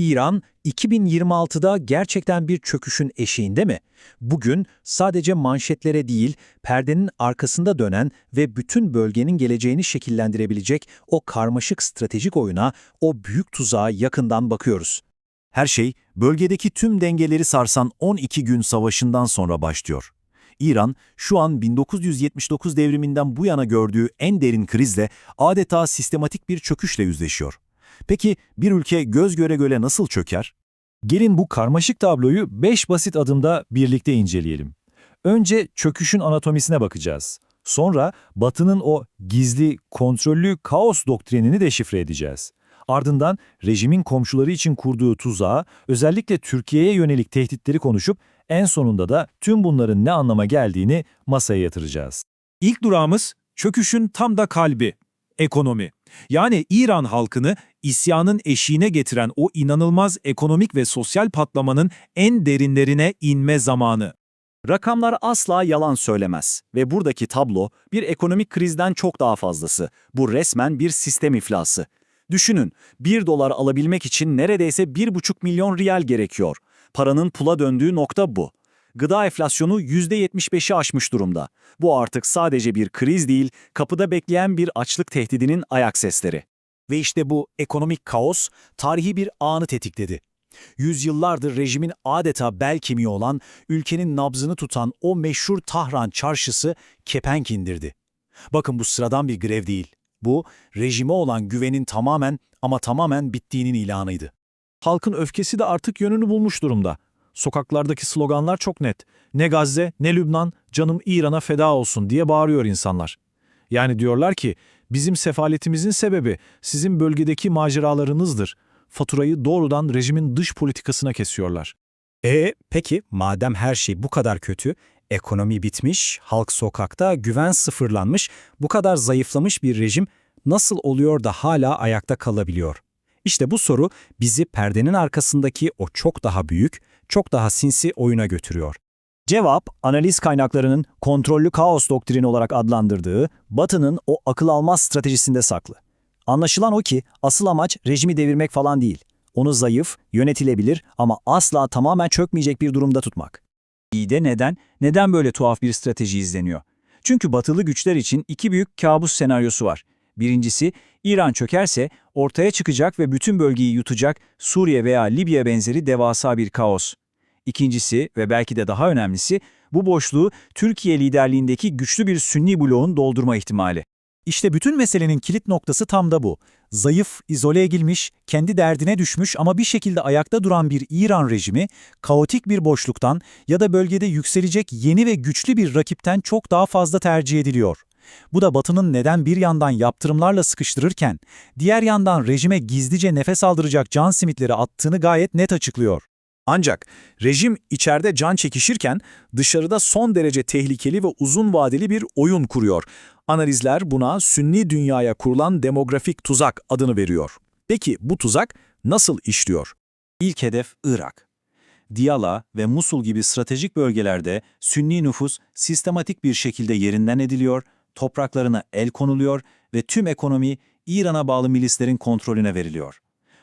İran 2026'da gerçekten bir çöküşün eşiğinde mi? Bugün sadece manşetlere değil, perdenin arkasında dönen ve bütün bölgenin geleceğini şekillendirebilecek o karmaşık stratejik oyuna, o büyük tuzağa yakından bakıyoruz. Her şey bölgedeki tüm dengeleri sarsan 12 gün savaşından sonra başlıyor. İran şu an 1979 devriminden bu yana gördüğü en derin krizle adeta sistematik bir çöküşle yüzleşiyor. Peki bir ülke göz göre göre nasıl çöker? Gelin bu karmaşık tabloyu 5 basit adımda birlikte inceleyelim. Önce çöküşün anatomisine bakacağız. Sonra Batı'nın o gizli, kontrollü kaos doktrinini deşifre edeceğiz. Ardından rejimin komşuları için kurduğu tuzağı, özellikle Türkiye'ye yönelik tehditleri konuşup en sonunda da tüm bunların ne anlama geldiğini masaya yatıracağız. İlk durağımız çöküşün tam da kalbi, ekonomi. Yani İran halkını isyanın eşiğine getiren o inanılmaz ekonomik ve sosyal patlamanın en derinlerine inme zamanı. Rakamlar asla yalan söylemez ve buradaki tablo bir ekonomik krizden çok daha fazlası. Bu resmen bir sistem iflası. Düşünün, 1 dolar alabilmek için neredeyse 1,5 milyon riyal gerekiyor. Paranın pula döndüğü nokta bu. Gıda enflasyonu %75'i aşmış durumda. Bu artık sadece bir kriz değil, kapıda bekleyen bir açlık tehdidinin ayak sesleri. Ve işte bu ekonomik kaos tarihi bir anı tetikledi. Yüzyıllardır rejimin adeta bel kemiği olan, ülkenin nabzını tutan o meşhur Tahran çarşısı kepenk indirdi. Bakın bu sıradan bir grev değil. Bu, rejime olan güvenin tamamen ama tamamen bittiğinin ilanıydı. Halkın öfkesi de artık yönünü bulmuş durumda. Sokaklardaki sloganlar çok net. Ne Gazze, ne Lübnan, canım İran'a feda olsun diye bağırıyor insanlar. Yani diyorlar ki, bizim sefaletimizin sebebi sizin bölgedeki maceralarınızdır. Faturayı doğrudan rejimin dış politikasına kesiyorlar. E peki madem her şey bu kadar kötü, ekonomi bitmiş, halk sokakta, güven sıfırlanmış, bu kadar zayıflamış bir rejim nasıl oluyor da hala ayakta kalabiliyor? İşte bu soru bizi perdenin arkasındaki o çok daha büyük, çok daha sinsi oyuna götürüyor. Cevap, analiz kaynaklarının kontrollü kaos doktrini olarak adlandırdığı Batı'nın o akıl almaz stratejisinde saklı. Anlaşılan o ki asıl amaç rejimi devirmek falan değil. Onu zayıf, yönetilebilir ama asla tamamen çökmeyecek bir durumda tutmak. İyi de neden? Neden böyle tuhaf bir strateji izleniyor? Çünkü batılı güçler için iki büyük kabus senaryosu var. Birincisi, İran çökerse ortaya çıkacak ve bütün bölgeyi yutacak Suriye veya Libya benzeri devasa bir kaos. İkincisi ve belki de daha önemlisi, bu boşluğu Türkiye liderliğindeki güçlü bir Sünni bloğun doldurma ihtimali. İşte bütün meselenin kilit noktası tam da bu. Zayıf, izole edilmiş, kendi derdine düşmüş ama bir şekilde ayakta duran bir İran rejimi, kaotik bir boşluktan ya da bölgede yükselecek yeni ve güçlü bir rakipten çok daha fazla tercih ediliyor. Bu da Batı'nın neden bir yandan yaptırımlarla sıkıştırırken, diğer yandan rejime gizlice nefes aldıracak can simitleri attığını gayet net açıklıyor. Ancak rejim içeride can çekişirken dışarıda son derece tehlikeli ve uzun vadeli bir oyun kuruyor. Analizler buna Sünni dünyaya kurulan demografik tuzak adını veriyor. Peki bu tuzak nasıl işliyor? İlk hedef Irak. Diyala ve Musul gibi stratejik bölgelerde Sünni nüfus sistematik bir şekilde yerinden ediliyor, topraklarına el konuluyor ve tüm ekonomi İran'a bağlı milislerin kontrolüne veriliyor.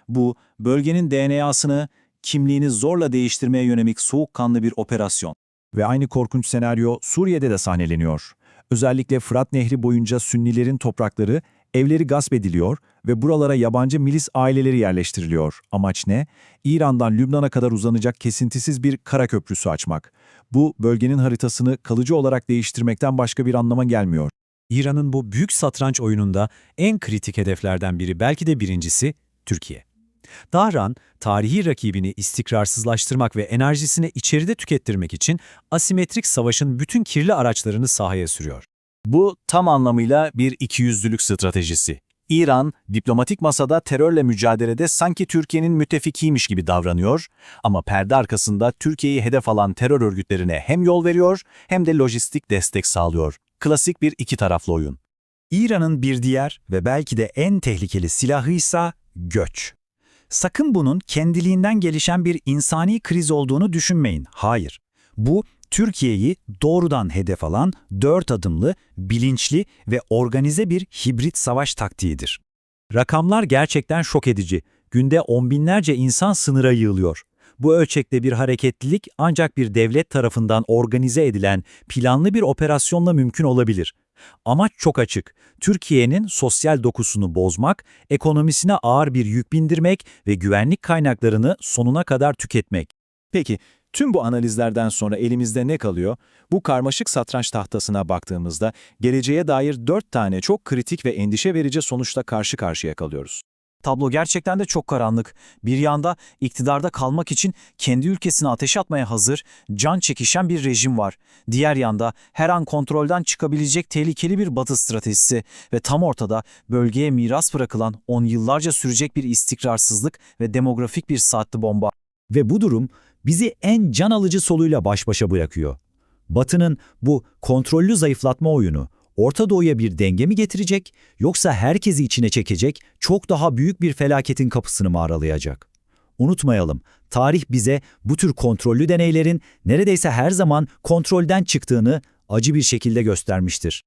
Bu, bölgenin DNA'sını, kimliğini zorla değiştirmeye yönelik soğukkanlı bir operasyon. Ve aynı korkunç senaryo Suriye'de de sahneleniyor. Özellikle Fırat Nehri boyunca Sünnilerin toprakları, evleri gasp ediliyor ve buralara yabancı milis aileleri yerleştiriliyor. Amaç ne? İran'dan Lübnan'a kadar uzanacak kesintisiz bir kara köprüsü açmak. Bu, bölgenin haritasını kalıcı olarak değiştirmekten başka bir anlama gelmiyor. İran'ın bu büyük satranç oyununda en kritik hedeflerden biri belki de birincisi Türkiye. Tahran, tarihi rakibini istikrarsızlaştırmak ve enerjisini içeride tükettirmek için asimetrik savaşın bütün kirli araçlarını sahaya sürüyor. Bu tam anlamıyla bir ikiyüzlülük stratejisi. İran, diplomatik masada terörle mücadelede sanki Türkiye'nin müttefikiymiş gibi davranıyor ama perde arkasında Türkiye'yi hedef alan terör örgütlerine hem yol veriyor hem de lojistik destek sağlıyor. Klasik bir iki taraflı oyun. İran'ın bir diğer ve belki de en tehlikeli silahı ise göç. Sakın bunun kendiliğinden gelişen bir insani kriz olduğunu düşünmeyin. Hayır. Bu, Türkiye'yi doğrudan hedef alan dört adımlı, bilinçli ve organize bir hibrit savaş taktiğidir. Rakamlar gerçekten şok edici. Günde on binlerce insan sınıra yığılıyor. Bu ölçekte bir hareketlilik ancak bir devlet tarafından organize edilen planlı bir operasyonla mümkün olabilir. Amaç çok açık. Türkiye'nin sosyal dokusunu bozmak, ekonomisine ağır bir yük bindirmek ve güvenlik kaynaklarını sonuna kadar tüketmek. Peki, tüm bu analizlerden sonra elimizde ne kalıyor? Bu karmaşık satranç tahtasına baktığımızda geleceğe dair dört tane çok kritik ve endişe verici sonuçla karşı karşıya kalıyoruz. Tablo gerçekten de çok karanlık. Bir yanda iktidarda kalmak için kendi ülkesine ateş atmaya hazır, can çekişen bir rejim var. Diğer yanda her an kontrolden çıkabilecek tehlikeli bir batı stratejisi ve tam ortada bölgeye miras bırakılan on yıllarca sürecek bir istikrarsızlık ve demografik bir saatli bomba. Ve bu durum bizi en can alıcı soluyla baş başa bırakıyor. Batı'nın bu kontrollü zayıflatma oyunu Orta Doğu'ya bir denge mi getirecek yoksa herkesi içine çekecek çok daha büyük bir felaketin kapısını mı aralayacak? Unutmayalım, tarih bize bu tür kontrollü deneylerin neredeyse her zaman kontrolden çıktığını acı bir şekilde göstermiştir.